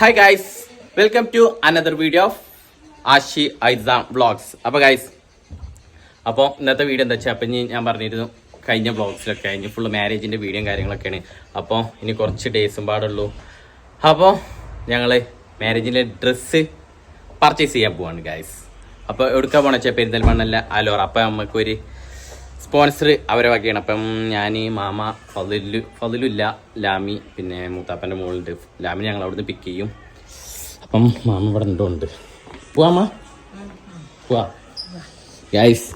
Hi guys welcome to another video of Ashi Aisam vlogs അപ്പോൾ guys അപ്പോൾ ഇന്നത്തെ video എന്താ വെച്ചാൽ അപ്പം ഞാൻ പറഞ്ഞിരുന്നു കഴിഞ്ഞ വ്ളോഗ്സിലൊക്കെ കഴിഞ്ഞ് ഫുള്ള് മാരേജിന്റെ വീഡിയോയും കാര്യങ്ങളൊക്കെയാണ്. അപ്പോൾ ഇനി കുറച്ച് ഡേയ്സും പാടുള്ളൂ. അപ്പോൾ ഞങ്ങൾ മാരേജിന്റെ ഡ്രസ്സ് പർച്ചേസ് ചെയ്യാൻ പോവാണ് ഗൈസ് അപ്പോൾ എടുക്കാൻ പോകണം വെച്ചാൽ പെരിന്തൽമണ്ണല്ല അലോറ. അപ്പോൾ നമുക്കൊരു സ്പോൺസർ അവരെ വകയാണ്. അപ്പം ഞാൻ മാമ ഫതിലു ഫതിലില്ല ലാമി പിന്നെ മൂത്താപ്പന്റെ മോളുണ്ട്. ലാമി ഞങ്ങൾ അവിടുന്ന് പിക്ക് ചെയ്യും. അപ്പം മാമ ഇവിടെ ഉണ്ടോ ഉണ്ട് പോവാമ്മ പോവാ. ഗൈസ്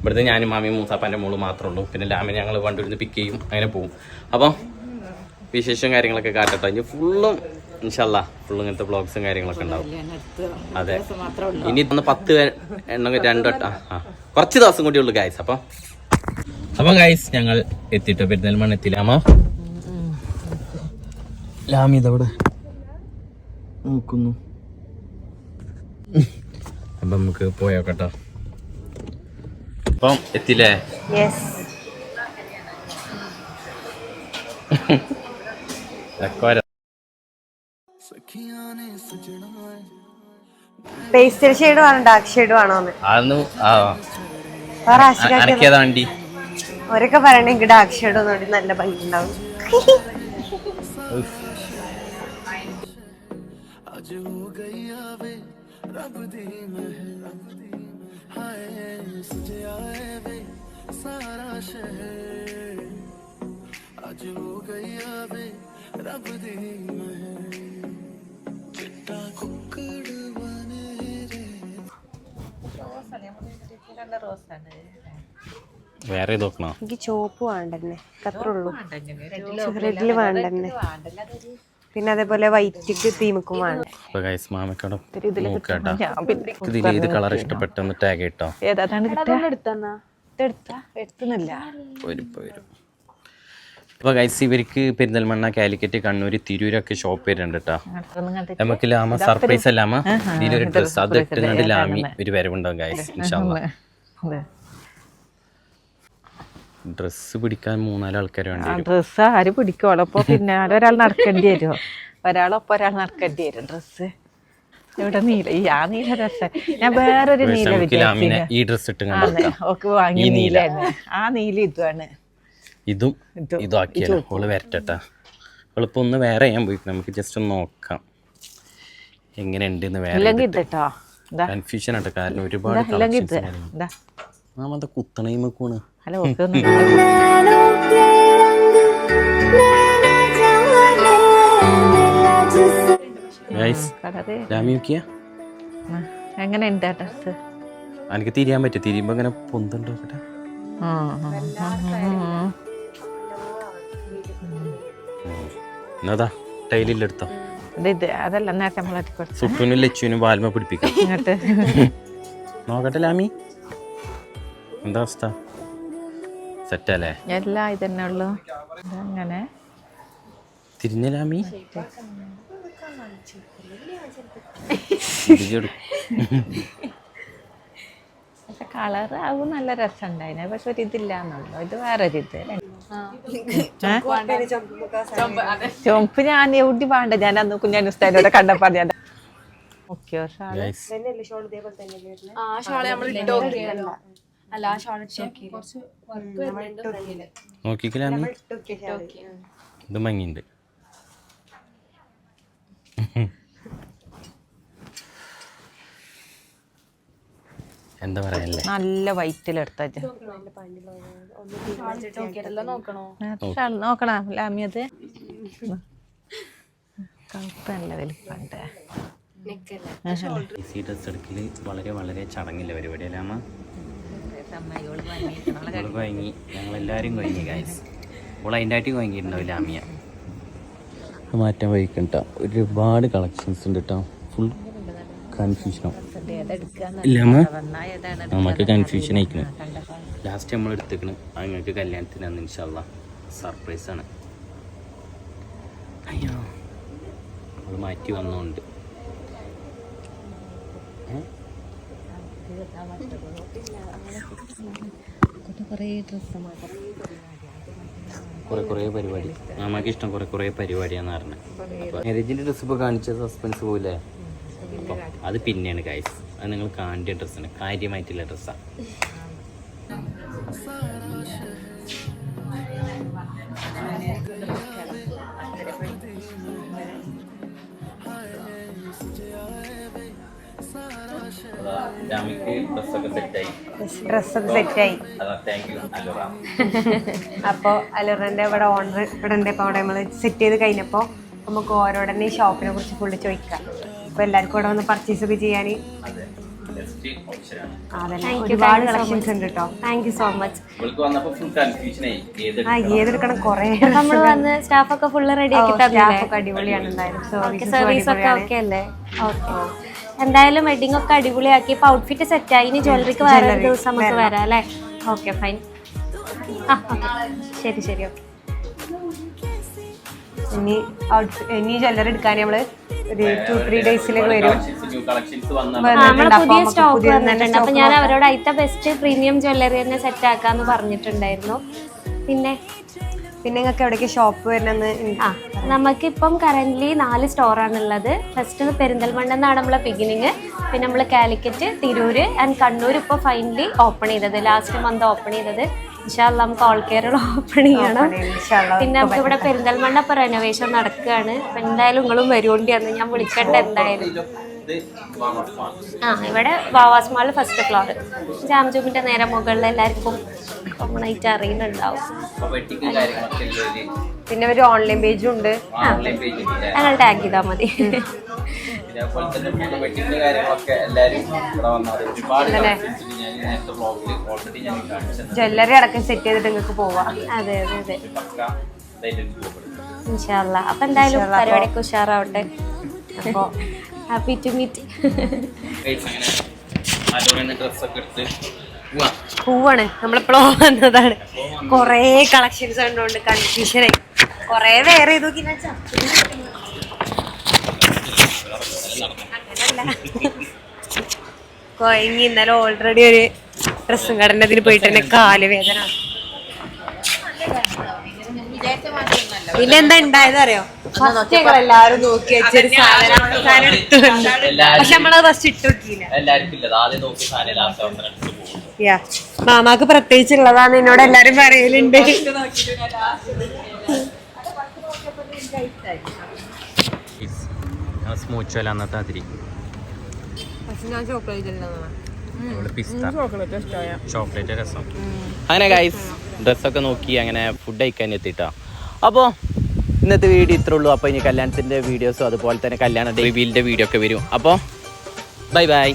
ഇവിടുത്തെ ഞാനും മാമിയും മൂത്താപ്പന്റെ മോൾ മാത്രമേ ഉള്ളൂ. പിന്നെ ലാമി ഞങ്ങൾ വണ്ടിരുന്ന് പിക്ക് ചെയ്യും. അങ്ങനെ പോവും. അപ്പം വിശേഷം കാര്യങ്ങളൊക്കെ കാട്ടട്ടോ. ഇനി ഫുള്ളും ഇൻഷല്ല ഫുള്ളും ഇങ്ങനത്തെ ബ്ലോഗ്സും കാര്യങ്ങളൊക്കെ ഉണ്ടാവും. അതെ. ഇനി ഇന്ന് പത്ത് എണ്ണം രണ്ട് ആ കുറച്ച് ദിവസം കൂടി ഉള്ളു ഗൈസ് അപ്പം അപ്പം ഗൈസ് ഞങ്ങൾ എത്തിട്ടോ പെരുന്തൽമണ്ണ എത്തി ലാമ ഇതവിടെ നോക്കുന്നു. അപ്പം നമുക്ക് പോയോക്കട്ടോ അപ്പം എത്തില്ലേ പേസ്റ്റൽ ഷെയ്ഡ് വേണോ ഡാർക്ക് ഷെയ്ഡ് വേണോ അനക്കേതാ വണ്ടി? അവരൊക്കെ പറയണെങ്കിൽ അക്ഷയുടെ ഒന്നുകൂടി നല്ല ഭംഗി ഉണ്ടാവും വേറെ നോക്കണോ? എനിക്ക് ചോപ്പ് വേണ്ടെന്നെ. അത്ര ഉള്ളൂ. റെഡിൽ വേണ്ടെന്നെ. പിന്നെ അതേപോലെ വൈറ്റിക്ക് തീമക്കും വേണ്ട. കളർ ഇഷ്ടപ്പെട്ടെന്ന് ടാഗ് ഇട്ടോ. ഏതാണ് എടുത്താ? എടുത്തുന്നില്ല. വരും ഇപ്പൊ വരും അപ്പൊ ഗൈസ് ഇവർക്ക് പെരിന്തൽമണ്ണ കാലിക്കറ്റ് കണ്ണൂര് തിരൂരൊക്കെ ഷോപ്പ് വരുന്നുണ്ട് കേട്ടോ. നമുക്ക് ലാമ സർപ്രൈസ് അല്ലാമ ഇതിലൊരു ഡ്രസ് അത് ഇട്ടുന്നുണ്ട് ലാമി ഒരു വരവുണ്ടാവും ഗൈസ് ഇൻഷാല്ല ഡ്രസ്സ് പിടിക്കാൻ മൂന്നാൽ ആൾക്കാർ വേണ്ടി ഡ്രസ് ഡ്രസ്സ് ആര് പിടിക്കോളൂ അപ്പൊ പിന്നെ ഒരാൾ നടക്കേണ്ടി വരുമോ ഒരാളൊപ്പം ഒരാൾ നടക്കേണ്ടി വരും ഡ്രസ്സ് ഇവിടെ നീല ഈ ആ നീല ഡ്രസ്സ് ഞാൻ വേറൊരു നീല വിചാരിച്ചില്ല ഈ ഡ്രസ് ഇട്ട് കണ്ടോ. ഓക്ക് വാങ്ങിയ ഈ നീല. നീല. ആ നീല ഇതുമാണ് ഇതും ഇതും. ആക്കിയാലോ? ഒന്ന് വേറെ ചെയ്യാൻ പോയി. നമുക്ക് ജസ്റ്റ് ഒന്ന് നോക്കാം. എങ്ങനെയുണ്ട് എന്ന് വേറെ കൺഫ്യൂഷൻ ആട്ടോ. കാരണം ഒരുപാട് ഇതാ അല്ല കളറ് എങ്ങനെ ഉണ്ട് എനിക്ക് തിരിയാൻ പറ്റും തിരിയുമ്പോ ഇങ്ങനെ എന്നതാ ഇത് അതല്ല നേരത്തെ നമ്മൾ അടിക്കൊടുത്തു സുട്ടുനും ലച്ചുവിനും വാൽമ പിടിപ്പിക്കാം. ഇങ്ങോട്ട്. നോക്കട്ടെ ലാമി എന്താ അവസ്ഥ? സെറ്റല്ലേ? എല്ലാം ഇതന്നെ ഉള്ളു. അങ്ങനെ തിരിഞ്ഞലാമി. പക്ഷെ കളർ ആവും നല്ല രസമുണ്ടായിന് പക്ഷെ ഒരു ഇതില്ല എന്നുള്ളു. ഇത് വേറെ ഒരു ഇത് ചുമപ്പ് ഞാൻ എവിടെ വേണ്ട? ഞാൻ അന്ന് കുഞ്ഞാൻ ഉസ്താദിനോട് കണ്ടപ്പോ ഞാൻ ഓക്കെ ഷാൾ ഷോൾ നമ്മൾ അല്ല ആ ഷോർട്ട് ഇട്ട് നോക്കി കുറച്ച് വർക്ക് വരുന്നുണ്ട് ഫ്രണ്ടിൽ നോക്കിക്ക് ലാമി ഇത് മങ്ങിണ്ട് എന്താ പറയല്ലേ? നല്ല വൈറ്റിലെടുത്ത നോക്കിയതല്ലോ നോക്കണോ? ലാമിയത് കറുത്ത നല്ല വലിപ്പുണ്ട് ഡ്രസ് എടുക്കൽ വളരെ വളരെ ചടങ്ങില്ല പരിപാടിയല്ലേ അല്ലാമ കൊയങ്ങി. ഞങ്ങളെല്ലാവരും കൊയങ്ങി ഗായ്സ് അവൾ അതിന്റെ ആയിട്ട് കൊയങ്ങിയിട്ടുണ്ടാവും ലാമിയ മാറ്റാൻ വൈകണ്ട ഒരുപാട് കളക്ഷൻസ് ഉണ്ട് കേട്ടോ ഫുൾ കൺഫ്യൂഷനോ നമുക്ക് കൺഫ്യൂഷൻ ആയിക്കണം. ലാസ്റ്റ് നമ്മൾ എടുത്തേക്കണ്. നിങ്ങൾക്ക് കല്യാണത്തിന് അന്ന് ഇൻഷാല്ല സർപ്രൈസ് ആണ്. അയ്യോ. നമ്മൾ മാറ്റി വന്നോണ്ട്. കുറേ ഡ്രസ്സ് കുറെ കുറെ പരിപാടി. നമുക്ക് ഇഷ്ടം കുറെ കുറെ പരിപാടിയാന്ന് പറഞ്ഞത് മാരേജിന്റെ ഡ്രസ്സ് ഇപ്പോൾ കാണിച്ച സസ്പെൻസ് പോയില്ലേ അപ്പൊ അത് പിന്നെയാണ് ഗൈസ് അത് നിങ്ങൾ കാണേണ്ട ഡ്രസ്സാണ് കാര്യമായിട്ടുള്ള ഡ്രസ്സാണ് Thank സെറ്റായി ഡ്രസ്സൊക്കെ സെറ്റായി. അതാ താങ്ക് യു അലോറ. അപ്പോൾ അലുറിന്റെ ഇവിടെ ഓണർ ഇവിടെ ഉണ്ട്. അപ്പോൾ അവിടെ നമ്മൾ സെറ്റ് ചെയ്ത് കഴിഞ്ഞപ്പോൾ നമുക്ക് ഓരോടനെ ഈ ഷോപ്പിനെ കുറിച്ച് ഫുള്ള് ചോദിക്കാം. അപ്പോൾ എല്ലാവർക്കും ഇവിടെ വന്ന് പർച്ചേസ് ഒക്കെ ചെയ്യാൻ ഒരുപാട് കളക്ഷൻസ് ഉണ്ട് കേട്ടോ താങ്ക് യു സോ മച്ച് ഏതെടുക്കണം കുറേ നമ്മൾ വന്ന് സ്റ്റാഫൊക്കെ ഫുള്ള് റെഡി ആക്കി തന്നില്ലേ? ഒക്കെ അടിപൊളിയാണ്. സർവീസ് ഒക്കെ ഓക്കെ അല്ലേ? ഓക്കെ എന്തായാലും വെഡിങ് ഒക്കെ അടിപൊളിയാക്കി ഇപ്പൊ ഔട്ട്ഫിറ്റ് സെറ്റ് ആയി. ഇനി ജ്വല്ലറിക്ക് വേറെ ഒരു ദിവസം നമുക്ക് വരാം അല്ലേ? ഓക്കെ ഫൈൻ ആ ശരി ശരി ഓക്കെ ഇനി ഔട്ട്ഫിറ്റ് ഇനി ജ്വല്ലറി എടുക്കാൻ നമ്മൾ ഒരു ടു ത്രീ ഡേയ്സിലേക്ക് വരും. കളക്ഷൻസ് വന്നാൽ നമ്മളെ പുതിയ സ്റ്റോക്ക് വന്നിട്ടുണ്ട്. അപ്പൊ ഞാൻ അവരോട് അയിത്ത ബെസ്റ്റ് പ്രീമിയം ജ്വല്ലറി തന്നെ സെറ്റ് ആക്കാന്ന് പറഞ്ഞിട്ടുണ്ടായിരുന്നു. പിന്നെ പിന്നെ നിങ്ങൾക്ക് എവിടേക്ക് ഷോപ്പ് വരണമെന്ന് ആ നമുക്കിപ്പം കറന്റ് നാല് സ്റ്റോറാണ് ഉള്ളത് ഫസ്റ്റ് പെരിന്തൽമണ്ണ എന്നാണ് നമ്മളെ ബിഗിനിങ് പിന്നെ നമ്മൾ കാലിക്കറ്റ് തിരൂര് ആൻഡ് കണ്ണൂർ ഇപ്പോൾ ഫൈനലി ഓപ്പൺ ചെയ്തത്. ലാസ്റ്റ് മന്ത് ഓപ്പൺ ചെയ്തത്. ഇൻഷാല്ല നമുക്ക് ഓൾ കേരള ഓപ്പൺ ചെയ്യണം. പിന്നെ നമുക്ക് ഇവിടെ പെരിന്തൽമണ്ണ ഇപ്പോൾ റെനോവേഷൻ നടക്കുകയാണ്. അപ്പൊ എന്തായാലും നിങ്ങളും വരുവോണ്ടി അന്ന് ഞാൻ വിളിക്കേണ്ട എന്തായാലും. ആ ഇവിടെ വാവാസ് മാൾ ഫസ്റ്റ് ഫ്ലോർ ജാംജൂമിന്റെ നേരെ മുകളിൽ എല്ലാവർക്കും കോമൺ ആയിട്ട് അറിയുന്നുണ്ടാവും. പിന്നെ ഒരു ഓൺലൈൻ പേജും ഉണ്ട്. ഞങ്ങൾ ടാഗ് ചെയ്താൽ മതി. തന്നെ കാര്യങ്ങളൊക്കെ എല്ലാവരും ഇവിടെ വന്നാൽ ഒരുപാട് ഞാൻ നേരത്തെ ബ്ലോഗിൽ ഓൾറെഡി ഞാൻ കാണിച്ചത് ജ്വല്ലറി അടക്കം സെറ്റ് ചെയ്തിട്ട് നിങ്ങൾക്ക് പോവാം. അതെ അതെ അതെ ഇൻഷാല്ല അപ്പൊ എന്തായാലും പരിപാടിയൊക്കെ ഉഷാറാവട്ടെ. അപ്പോ ഹാപ്പി ടു മീറ്റ് അങ്ങനെ. ഡ്രസ്സൊക്കെ എടുത്ത് പൂവാണ്. നമ്മളെപ്പോഴും വന്നതാണ്. കൊറേ കളക്ഷൻസ് കണ്ടുകൊണ്ട് കൺഫ്യൂഷനായി കൊറേ വേറെ ചെയ്തു കൊയങ്ങി ഇന്നലെ ഓൾറെഡി ഒരു ഡ്രസ്സും കടന്റെ അതിൽ പോയിട്ട് തന്നെ കാൽ വേദന. പിന്നെ എന്താ ഉണ്ടായത് അറിയോ ഫസ്റ്റ് ഞങ്ങൾ എല്ലാരും നോക്കി വെച്ചൊരു സാധനം. പക്ഷെ നമ്മളത് ഫസ്റ്റ് ഇട്ട് നോക്കിയില്ല എല്ലാവർക്കും ആദ്യം നോക്കി സാധനം ലാസ്റ്റ് യാ മാമാക്ക് പ്രത്യേകിച്ചുള്ളതാണ് എന്നോട് എല്ലാരും പറയലുണ്ട്. സ്മൂച്ച് അല്ല അന്നത്തെ അതിരി ചോക്ലേറ്റ് രസം. അങ്ങനെ ഗൈസ് ഡ്രസ്സൊക്കെ നോക്കി അങ്ങനെ ഫുഡ് കഴിക്കാൻ എത്തിട്ടോ. അപ്പോൾ ഇന്നത്തെ വീഡിയോ ഇത്രേ ഉള്ളൂ. അപ്പോൾ ഇനി കല്യാണത്തിന്റെ വീഡിയോസും അതുപോലെ തന്നെ കല്യാണ റിവീലിന്റെ വീഡിയോ ഒക്കെ വരും. അപ്പോൾ ബൈ ബൈ